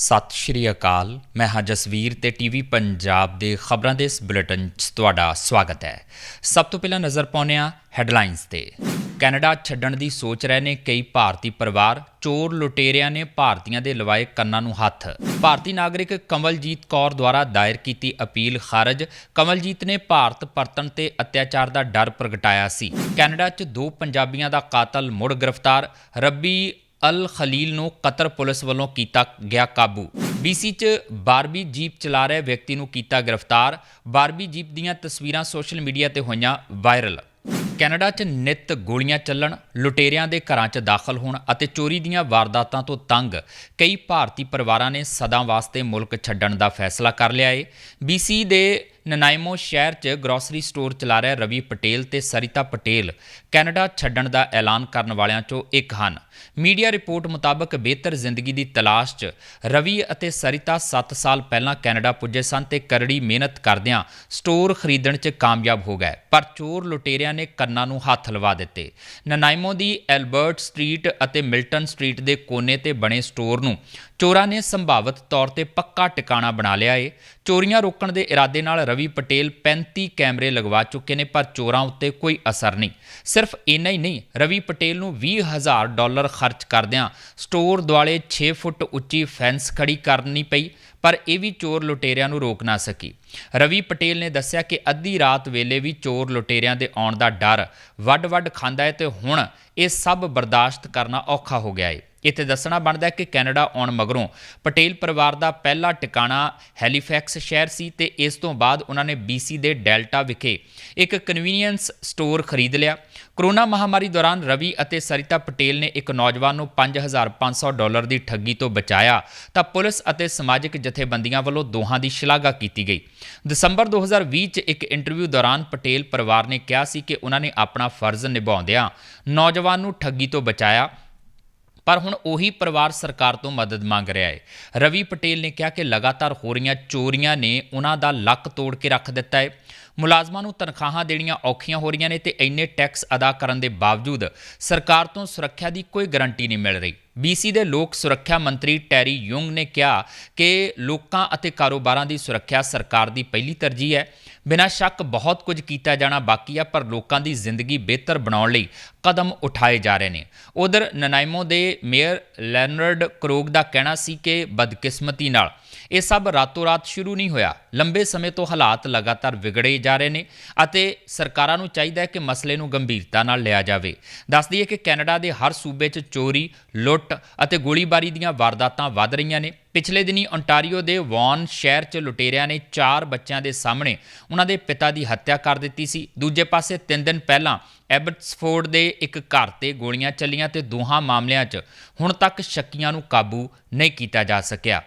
ਸਤਿ ਸ਼੍ਰੀ ਅਕਾਲ। ਮੈਂ ਹਾਂ ਜਸਵੀਰ ਤੇ ਟੀਵੀ ਪੰਜਾਬ ਦੇ ਖਬਰਾਂ ਦੇ ਇਸ ਬੁਲੇਟਿਨ 'ਚ ਤੁਹਾਡਾ ਸਵਾਗਤ ਹੈ। ਸਭ ਤੋਂ ਪਹਿਲਾਂ ਨਜ਼ਰ ਪਾਉਂਦੇ ਹਾਂ ਹੈਡਲਾਈਨਸ ਤੇ। ਕੈਨੇਡਾ ਛੱਡਣ ਦੀ ਸੋਚ ਰਹੇ ਨੇ ਕਈ ਭਾਰਤੀ ਪਰਿਵਾਰ। ਚੋਰ ਲੁਟੇਰਿਆਂ ਨੇ ਭਾਰਤੀਆਂ ਦੇ ਲਵਾਏ ਕੰਨਾਂ ਨੂੰ ਹੱਥ। ਭਾਰਤੀ ਨਾਗਰਿਕ ਕਮਲਜੀਤ ਕੌਰ ਦੁਆਰਾ ਦਾਇਰ ਕੀਤੀ ਅਪੀਲ ਖਾਰਜ। ਕਮਲਜੀਤ ਨੇ ਭਾਰਤ ਪਰਤਣ ਤੇ ਅਤਿਆਚਾਰ ਦਾ ਡਰ ਪ੍ਰਗਟਾਇਆ ਸੀ। ਕੈਨੇਡਾ 'ਚ ਦੋ ਪੰਜਾਬੀਆਂ ਦਾ ਕਾਤਲ ਮੁੜ ਗ੍ਰਿਫਤਾਰ। ਰੱਬੀ ਅਲ ਖਲੀਲ ਨੂੰ ਕਤਰ ਪੁਲਿਸ ਵੱਲੋਂ ਕੀਤਾ ਗਿਆ ਕਾਬੂ। BC 'ਚ ਬਾਰਬੀ ਜੀਪ ਚਲਾ ਰਹੇ ਵਿਅਕਤੀ ਨੂੰ ਕੀਤਾ ਗ੍ਰਿਫਤਾਰ। ਬਾਰਬੀ ਜੀਪ ਦੀਆਂ ਤਸਵੀਰਾਂ ਸੋਸ਼ਲ ਮੀਡੀਆ ਤੇ ਹੋਈਆਂ ਵਾਇਰਲ। ਕੈਨੇਡਾ 'ਚ ਨਿਤ ਗੋਲੀਆਂ ਚੱਲਣ, ਲੁਟੇਰਿਆਂ ਦੇ ਘਰਾਂ 'ਚ ਦਾਖਲ ਹੋਣ ਅਤੇ ਚੋਰੀ ਦੀਆਂ ਵਾਰਦਾਤਾਂ ਤੋਂ ਤੰਗ ਕਈ ਭਾਰਤੀ ਪਰਿਵਾਰਾਂ ਨੇ ਸਦਾ ਵਾਸਤੇ ਮੁਲਕ ਛੱਡਣ ਦਾ ਫੈਸਲਾ ਕਰ ਲਿਆ ਏ। BC ਦੇ ਨਨਾਇਮੋ ਸ਼ਹਿਰ 'ਚ ਗਰੋਸਰੀ ਸਟੋਰ ਚਲਾ ਰਿਹਾ ਰਵੀ ਪਟੇਲ ਤੇ ਸਰਿਤਾ ਪਟੇਲ। ਕੈਨੇਡਾ ਛੱਡਣ ਦਾ ਐਲਾਨ ਕਰਨ ਵਾਲਿਆਂ 'ਚੋਂ ਇੱਕ ਹਨ। ਮੀਡੀਆ ਰਿਪੋਰਟ ਮੁਤਾਬਕ ਬਿਹਤਰ ਜ਼ਿੰਦਗੀ ਦੀ ਤਲਾਸ਼ 'ਚ ਰਵੀ ਅਤੇ ਸਰਿਤਾ 7 ਸਾਲ ਪਹਿਲਾਂ ਕੈਨੇਡਾ ਪੁੱਜੇ ਸਨ ਤੇ ਕਰੜੀ ਮਿਹਨਤ ਕਰਦਿਆਂ ਸਟੋਰ ਖਰੀਦਣ 'ਚ ਕਾਮਯਾਬ ਹੋ ਗਏ, ਪਰ ਚੋਰ ਲੁਟੇਰਿਆਂ ਨੇ ਕੰਨਾਂ ਨੂੰ ਹੱਥ ਲਵਾ ਦਿੱਤੇ। ਨਨਾਇਮੋ ਦੀ ਐਲਬਰਟ ਸਟਰੀਟ ਅਤੇ ਮਿਲਟਨ ਸਟਰੀਟ ਦੇ ਕੋਨੇ ਤੇ ਬਣੇ ਸਟੋਰ ਨੂੰ ਚੋਰਾਂ ਨੇ ਸੰਭਾਵਿਤ ਤੌਰ ਤੇ ਪੱਕਾ ਟਿਕਾਣਾ ਬਣਾ ਲਿਆ ਏ। ਚੋਰੀਆਂ ਰੋਕਣ ਦੇ ਇਰਾਦੇ ਨਾਲ ਰਵੀ ਪਟੇਲ 35 ਕੈਮਰੇ ਲਗਵਾ ਚੁੱਕੇ ਨੇ, ਪਰ ਚੋਰਾਂ ਉੱਤੇ ਕੋਈ ਅਸਰ ਨਹੀਂ। ਸਿਰਫ ਇੰਨਾ ਹੀ ਨਹੀਂ, ਰਵੀ ਪਟੇਲ ਨੂੰ 20000 ਡਾਲਰ ਖਰਚ ਕਰਦਿਆਂ ਸਟੋਰ ਦੁਆਲੇ 6 ਫੁੱਟ ਉੱਚੀ ਫੈਂਸ ਖੜੀ ਕਰਨੀ ਪਈ, ਪਰ ਇਹ ਵੀ ਚੋਰ ਲੁਟੇਰਿਆਂ ਨੂੰ ਰੋਕ ਨਾ ਸਕੀ। ਰਵੀ ਪਟੇਲ ਨੇ ਦੱਸਿਆ ਕਿ ਅੱਧੀ ਰਾਤ ਵੇਲੇ ਵੀ ਚੋਰ ਲੁਟੇਰਿਆਂ ਦੇ ਆਉਣ ਦਾ ਡਰ ਵੱਡ-ਵੱਡ ਖਾਂਦਾ ਹੈ ਤੇ ਹੁਣ ਇਹ ਸਭ ਬਰਦਾਸ਼ਤ ਕਰਨਾ ਔਖਾ ਹੋ ਗਿਆ ਹੈ ਇੱਥੇ ਦੱਸਣਾ ਬਣਦਾ ਹੈ ਕਿ ਕੈਨੇਡਾ ਆਉਣ ਮਗਰੋਂ ਪਟੇਲ ਪਰਿਵਾਰ ਦਾ ਪਹਿਲਾ ਟਿਕਾਣਾ ਹੈਲੀਫੈਕਸ ਸ਼ਹਿਰ ਸੀ ਤੇ ਇਸ ਤੋਂ ਬਾਅਦ ਉਹਨਾਂ ਨੇ BC ਦੇ ਡੈਲਟਾ ਵਿਖੇ ਇੱਕ ਕਨਵੀਨੀਅੰਸ ਸਟੋਰ ਖਰੀਦ ਲਿਆ। ਕਰੋਨਾ ਮਹਾਮਾਰੀ ਦੌਰਾਨ ਰਵੀ ਅਤੇ ਸਰਿਤਾ ਪਟੇਲ ਨੇ ਇੱਕ ਨੌਜਵਾਨ ਨੂੰ 5500 ਡਾਲਰ ਦੀ ਠੱਗੀ ਤੋਂ ਬਚਾਇਆ, ਤਾਂ ਪੁਲਿਸ ਅਤੇ ਸਮਾਜਿਕ ਜਥੇਬੰਦੀਆਂ ਵੱਲੋਂ ਦੋਹਾਂ ਦੀ ਸ਼ਲਾਘਾ ਕੀਤੀ ਗਈ। ਦਸੰਬਰ 2020 ਚ ਇੱਕ ਇੰਟਰਵਿਊ ਦੌਰਾਨ ਪਟੇਲ ਪਰਿਵਾਰ ਨੇ ਕਿਹਾ ਸੀ ਕਿ ਉਹਨਾਂ ਨੇ ਆਪਣਾ ਫਰਜ਼ ਨਿਭਾਉਂਦਿਆਂ ਨੌਜਵਾਨ ਨੂੰ ਠੱਗੀ ਤੋਂ ਬਚਾਇਆ, ਪਰ ਹੁਣ ਉਹੀ ਪਰਿਵਾਰ ਸਰਕਾਰ ਤੋਂ ਮਦਦ ਮੰਗ ਰਿਹਾ ਹੈ। ਰਵੀ ਪਟੇਲ ਨੇ ਕਿਹਾ ਕਿ ਲਗਾਤਾਰ ਹੋ ਰਹੀਆਂ ਚੋਰੀਆਂ ਨੇ ਉਹਨਾਂ ਦਾ ਲੱਕ ਤੋੜ ਕੇ ਰੱਖ ਦਿੱਤਾ ਹੈ। ਮੁਲਾਜ਼ਮਾਂ ਨੂੰ ਤਨਖਾਹਾਂ ਦੇਣੀਆਂ ਔਖੀਆਂ ਹੋ ਰਹੀਆਂ ਨੇ ਤੇ ਇੰਨੇ ਟੈਕਸ ਅਦਾ ਕਰਨ ਦੇ ਬਾਵਜੂਦ ਸਰਕਾਰ ਤੋਂ ਸੁਰੱਖਿਆ ਦੀ ਕੋਈ ਗਾਰੰਟੀ ਨਹੀਂ ਮਿਲ ਰਹੀ। BC ਦੇ ਲੋਕ ਸੁਰੱਖਿਆ ਮੰਤਰੀ ਟੈਰੀ ਯੁੰਗ ਨੇ ਕਿਹਾ ਕਿ ਲੋਕਾਂ ਅਤੇ ਕਾਰੋਬਾਰਾਂ ਦੀ ਸੁਰੱਖਿਆ ਸਰਕਾਰ ਦੀ ਪਹਿਲੀ ਤਰਜੀਹ ਹੈ। ਬਿਨਾਂ ਸ਼ੱਕ ਬਹੁਤ ਕੁਝ ਕੀਤਾ ਜਾਣਾ ਬਾਕੀ ਆ, ਪਰ ਲੋਕਾਂ ਦੀ ਜ਼ਿੰਦਗੀ ਬਿਹਤਰ ਬਣਾਉਣ ਲਈ ਕਦਮ ਉਠਾਏ ਜਾ ਰਹੇ ਨੇ। ਉਧਰ ਨਨਾਈਮੋ ਦੇ ਮੇਅਰ ਲੈਨਰਡ ਕਰੋਗ ਦਾ ਕਹਿਣਾ ਸੀ ਕਿ ਬਦਕਿਸਮਤੀ ਨਾਲ ਇਹ ਸਭ ਰਾਤੋਂ ਰਾਤ ਸ਼ੁਰੂ ਨਹੀਂ ਹੋਇਆ। ਲੰਬੇ ਸਮੇਂ ਤੋਂ ਹਾਲਾਤ ਲਗਾਤਾਰ ਵਿਗੜੇ ਜਾ ਰਹੇ ਨੇ ਅਤੇ ਸਰਕਾਰਾਂ ਨੂੰ ਚਾਹੀਦਾ ਹੈ ਕਿ ਮਸਲੇ ਨੂੰ ਗੰਭੀਰਤਾ ਨਾਲ ਲਿਆ ਜਾਵੇ। ਦੱਸ ਦਈਏ ਕਿ ਕੈਨੇਡਾ ਦੇ ਹਰ ਸੂਬੇ 'ਚ ਚੋਰੀ, ਲੁੱਟ ਅਤੇ ਗੋਲੀਬਾਰੀ ਦੀਆਂ ਵਾਰਦਾਤਾਂ ਵੱਧ ਰਹੀਆਂ ਨੇ। ਪਿਛਲੇ ਦਿਨੀ ਓਨਟਾਰੀਓ ਦੇ ਵੌਨ ਸ਼ਹਿਰ 'ਚ ਲੁਟੇਰਿਆਂ ਨੇ ਚਾਰ ਬੱਚਿਆਂ ਦੇ ਸਾਹਮਣੇ ਉਹਨਾਂ ਦੇ ਪਿਤਾ ਦੀ ਹੱਤਿਆ ਕਰ ਦਿੱਤੀ ਸੀ। ਦੂਜੇ ਪਾਸੇ 3 ਦਿਨ ਪਹਿਲਾਂ ਐਬਟਸਫੋਰਡ ਦੇ ਇੱਕ ਘਰ ਤੇ ਗੋਲੀਆਂ ਚੱਲੀਆਂ ਤੇ ਦੋਹਾਂ ਮਾਮਲਿਆਂ 'ਚ ਹੁਣ ਤੱਕ ਸ਼ੱਕੀਆਂ ਨੂੰ ਕਾਬੂ ਨਹੀਂ ਕੀਤਾ ਜਾ ਸਕਿਆ।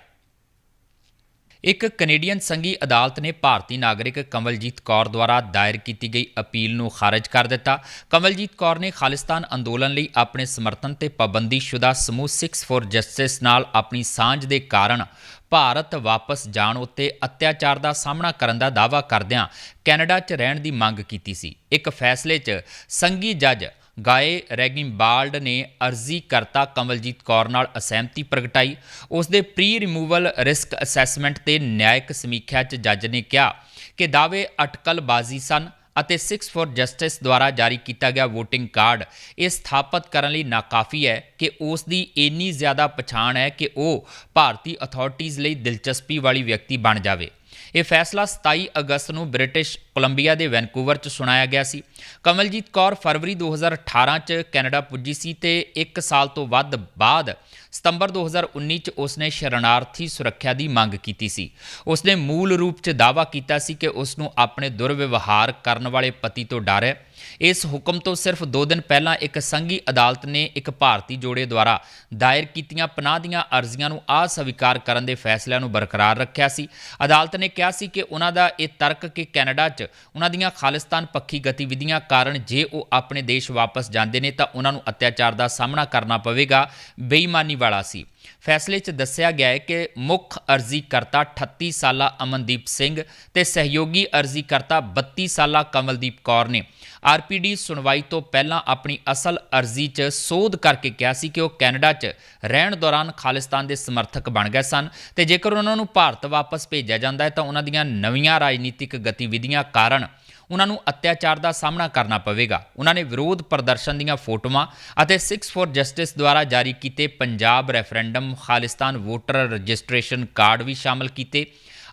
ਇੱਕ ਕੈਨੇਡੀਅਨ ਸੰਘੀ ਅਦਾਲਤ ਨੇ ਭਾਰਤੀ ਨਾਗਰਿਕ ਕਮਲਜੀਤ ਕੌਰ ਦੁਆਰਾ ਦਾਇਰ ਕੀਤੀ ਗਈ ਅਪੀਲ ਨੂੰ ਖਾਰਜ ਕਰ ਦਿੱਤਾ। ਕਮਲਜੀਤ ਕੌਰ ਨੇ ਖਾਲਿਸਤਾਨ ਅੰਦੋਲਨ ਲਈ ਆਪਣੇ ਸਮਰਥਨ ਤੇ ਪਾਬੰਦੀਸ਼ੁਦਾ ਸਮੂਹ 6 ਫੋਰ ਜਸਟਿਸ ਨਾਲ ਆਪਣੀ ਸਾਂਝ ਦੇ ਕਾਰਨ ਭਾਰਤ ਵਾਪਸ ਜਾਣ ਉੱਤੇ ਅਤਿਆਚਾਰ ਦਾ ਸਾਹਮਣਾ ਕਰਨ ਦਾ ਦਾਅਵਾ ਕਰਦਿਆਂ ਕੈਨੇਡਾ 'ਚ ਰਹਿਣ ਦੀ ਮੰਗ ਕੀਤੀ ਸੀ। ਇੱਕ ਫੈਸਲੇ 'ਚ ਸੰਘੀ ਜੱਜ ਗਾਏ ਰੈਗਿੰਬਾਲਡ ਨੇ ਅਰਜ਼ੀ ਕਰਤਾ ਕਮਲਜੀਤ ਕੌਰ ਨਾਲ ਅਸਹਿਮਤੀ ਪ੍ਰਗਟਾਈ। ਉਸ ਦੇ ਪ੍ਰੀ ਰਿਮੂਵਲ ਰਿਸਕ ਅਸੈਸਮੈਂਟ ਤੇ ਨਿਆਇਕ ਸਮੀਖਿਆ 'ਚ ਜੱਜ ਨੇ ਕਿਹਾ ਕਿ ਦਾਅਵੇ ਅਟਕਲਬਾਜ਼ੀ ਸਨ ਅਤੇ 6 ਫੋਰ ਜਸਟਿਸ ਦੁਆਰਾ ਜਾਰੀ ਕੀਤਾ ਗਿਆ VOTING ਕਾਰਡ ਇਹ ਸਥਾਪਿਤ ਕਰਨ ਲਈ ਨਾਕਾਫੀ ਹੈ ਕਿ ਉਸ ਦੀ ਇੰਨੀ ਜ਼ਿਆਦਾ ਪਛਾਣ ਹੈ ਕਿ ਉਹ ਭਾਰਤੀ ਅਥਾਰਟੀਆਂ ਲਈ ਦਿਲਚਸਪੀ ਵਾਲੀ ਵਿਅਕਤੀ ਬਣ ਜਾਵੇ। ਇਹ ਫੈਸਲਾ 27 ਅਗਸਤ ਨੂੰ ਬ੍ਰਿਟਿਸ਼ ਕੋਲੰਬੀਆ ਦੇ ਵੈਨਕੂਵਰ 'ਚ ਸੁਣਾਇਆ ਗਿਆ ਸੀ। ਕਮਲਜੀਤ ਕੌਰ ਫਰਵਰੀ 2018 'ਚ ਕੈਨੇਡਾ ਪੁੱਜੀ ਸੀ ਤੇ 1 ਸਾਲ ਤੋਂ ਵੱਧ ਬਾਅਦ ਸਤੰਬਰ 2019 'ਚ ਉਸਨੇ ਸ਼ਰਨਾਰਥੀ ਸੁਰੱਖਿਆ ਦੀ ਮੰਗ ਕੀਤੀ ਸੀ। ਉਸਨੇ ਮੂਲ ਰੂਪ 'ਚ ਦਾਅਵਾ ਕੀਤਾ ਸੀ ਕਿ ਉਸ ਨੂੰ ਆਪਣੇ ਦੁਰਵਿਵਹਾਰ ਕਰਨ ਵਾਲੇ ਪਤੀ ਤੋਂ ਡਰ ਹੈ। ਇਸ ਹੁਕਮ ਤੋਂ ਸਿਰਫ 2 ਦਿਨ ਪਹਿਲਾਂ ਇੱਕ ਸੰਘੀ ਅਦਾਲਤ ਨੇ ਇੱਕ ਭਾਰਤੀ ਜੋੜੇ ਦੁਆਰਾ ਦਾਇਰ ਕੀਤੀਆਂ ਪਨਾਹ ਦੀਆਂ ਅਰਜ਼ੀਆਂ ਨੂੰ ਅਸਵੀਕਾਰ ਕਰਨ ਦੇ ਫੈਸਲਿਆਂ ਨੂੰ ਬਰਕਰਾਰ ਰੱਖਿਆ ਸੀ। ਅਦਾਲਤ ਨੇ ਕਿਹਾ ਸੀ ਕਿ ਉਹਨਾਂ ਦਾ ਇਹ ਤਰਕ ਕਿ ਕੈਨੇਡਾ 'ਚ ਉਹਨਾਂ ਦੀਆਂ ਖਾਲਿਸਤਾਨ ਪੱਖੀ ਗਤੀਵਿਧੀਆਂ ਕਾਰਨ ਜੇ ਉਹ ਆਪਣੇ ਦੇਸ਼ ਵਾਪਸ ਜਾਂਦੇ ਨੇ ਤਾਂ ਉਹਨਾਂ ਨੂੰ ਅਤਿਆਚਾਰ ਦਾ ਸਾਹਮਣਾ ਕਰਨਾ ਪਵੇਗਾ, ਬੇਈਮਾਨੀ ਵਾਲਾ ਸੀ। ਫੈਸਲੇ 'ਚ ਦੱਸਿਆ ਗਿਆ ਹੈ ਕਿ ਮੁੱਖ ਅਰਜ਼ੀਕਰਤਾ 38 ਸਾਲਾ ਅਮਨਦੀਪ ਸਿੰਘ ਤੇ ਸਹਿਯੋਗੀ ਅਰਜ਼ੀ ਕਰਤਾ 32 ਸਾਲਾ ਕਮਲਦੀਪ ਕੌਰ ਨੇ ਆਰਪੀਡੀ ਸੁਣਵਾਈ ਤੋਂ ਪਹਿਲਾਂ ਆਪਣੀ ਅਸਲ ਅਰਜ਼ੀ 'ਚ ਸੋਧ ਕਰਕੇ ਕਿਹਾ ਸੀ ਕਿ ਉਹ ਕੈਨੇਡਾ 'ਚ ਰਹਿਣ ਦੌਰਾਨ ਖਾਲਿਸਤਾਨ ਦੇ ਸਮਰਥਕ ਬਣ ਗਏ ਸਨ ਤੇ ਜੇਕਰ ਉਹਨਾਂ ਨੂੰ ਭਾਰਤ ਵਾਪਸ ਭੇਜਿਆ ਜਾਂਦਾ ਹੈ ਤਾਂ ਉਹਨਾਂ ਦੀਆਂ ਨਵੀਆਂ ਰਾਜਨੀਤਿਕ ਗਤੀਵਿਧੀਆਂ ਕਾਰਨ ਉਹਨਾਂ ਨੂੰ ਅਤਿਆਚਾਰ ਦਾ ਸਾਹਮਣਾ ਕਰਨਾ ਪਵੇਗਾ। ਉਹਨਾਂ ਨੇ ਵਿਰੋਧ ਪ੍ਰਦਰਸ਼ਨ ਦੀਆਂ ਫੋਟੋਆਂ ਅਤੇ 6 ਫॉर ਜਸਟਿਸ ਦੁਆਰਾ ਜਾਰੀ ਕੀਤੇ Punjab referendum, Khalistan voter registration card ਵੀ ਸ਼ਾਮਲ ਕੀਤੇ।